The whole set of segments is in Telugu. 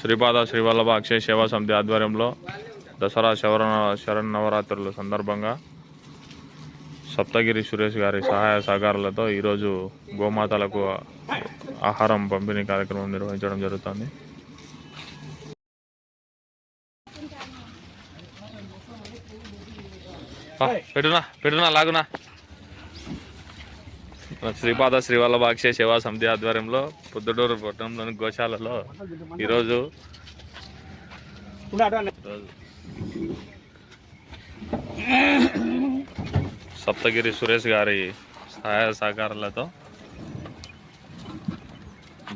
శ్రీపాద శ్రీవల్లభ అక్షయ సేవా సమితి ఆధ్వర్యంలో దసరా శవరణ శరన్నవరాత్రుల సందర్భంగా సప్తగిరి సురేష్ గారి సహాయ సహకారాలతో ఈరోజు గోమాతలకు ఆహారం పంపిణీ కార్యక్రమం నిర్వహించడం జరుగుతుంది. పెట్టునా పెట్టునా లాగునా. శ్రీపాద శ్రీవల్లభ అక్షయ సేవా సమితి ఆధ్వర్యంలో పొద్దుటూరు పట్టణంలోని గోశాలలో ఈరోజు సప్తగిరి సురేష్ గారి సహాయ సహకారాలతో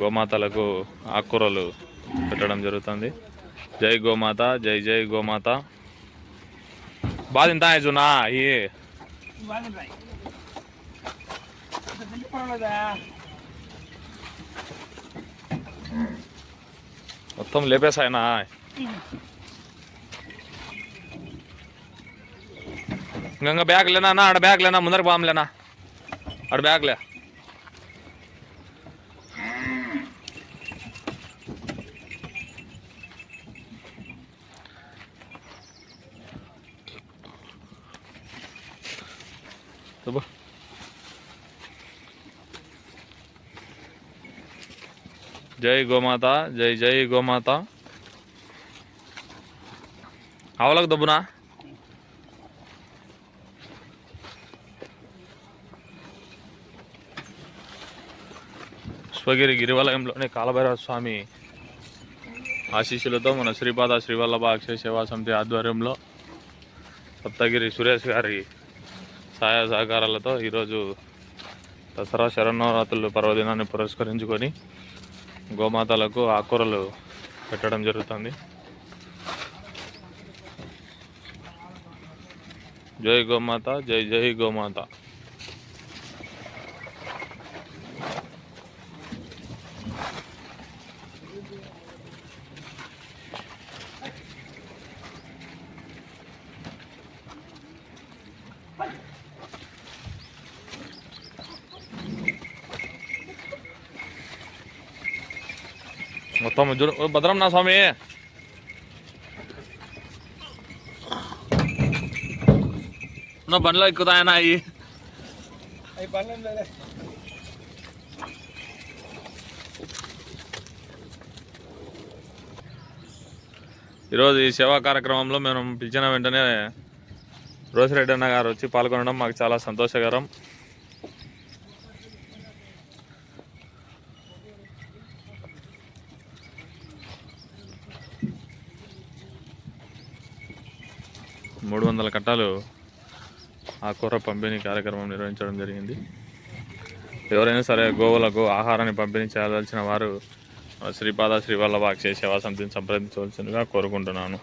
గోమాతలకు ఆకుకూరలు పెట్టడం జరుగుతుంది. జై గోమాత జై జై గోమాత. బాధ ఇంత జునా ఈ మొత్తం లేపేసాయనా ఇంకా బ్యాగ్ లేనా అన్న, ఆడ బ్యాగ్ లేనా ముందర బాంలేనా ఆడ బ్యాగ్ లే చెప్పు. జై గోమాత జై జై గోమాత. ఆవలకు దబ్బునా? స్వగిరి గిరివలయంలోని కాలభైరవ స్వామి ఆశీస్సులతో మన శ్రీపాద శ్రీవల్లభ అక్షయ సేవా సమితి ఆధ్వర్యంలో సప్తగిరి సురేష్ గారి సహాయ సహకారాలతో ఈరోజు దసరా శరణవరాత్రులు పర్వదినాన్ని పురస్కరించుకొని గోమాతలకు ఆకుకూరలు పెట్టడం జరుగుతుంది. జై గోమాత జై జై గోమాత. మొత్తం చూడు. ఓ భద్రం నా స్వామి. నా బండ్లో ఎక్కుతాయన అయ్యి ఈరోజు ఈ సేవా కార్యక్రమంలో మేము పిలిచిన వెంటనే రోసిరెడ్డి అన్న గారు వచ్చి పాల్గొనడం మాకు చాలా సంతోషకరం. మూడు వందల కట్టాలు ఆ కూర పంపిణీ కార్యక్రమం నిర్వహించడం జరిగింది. ఎవరైనా సరే గోవులకు ఆహారాన్ని పంపిణీ చేయదలిచిన వారు శ్రీపాద శ్రీవల్లభ అక్షయ సేవా సమితిని సంప్రదించవలసిందిగా కోరుకుంటున్నాను.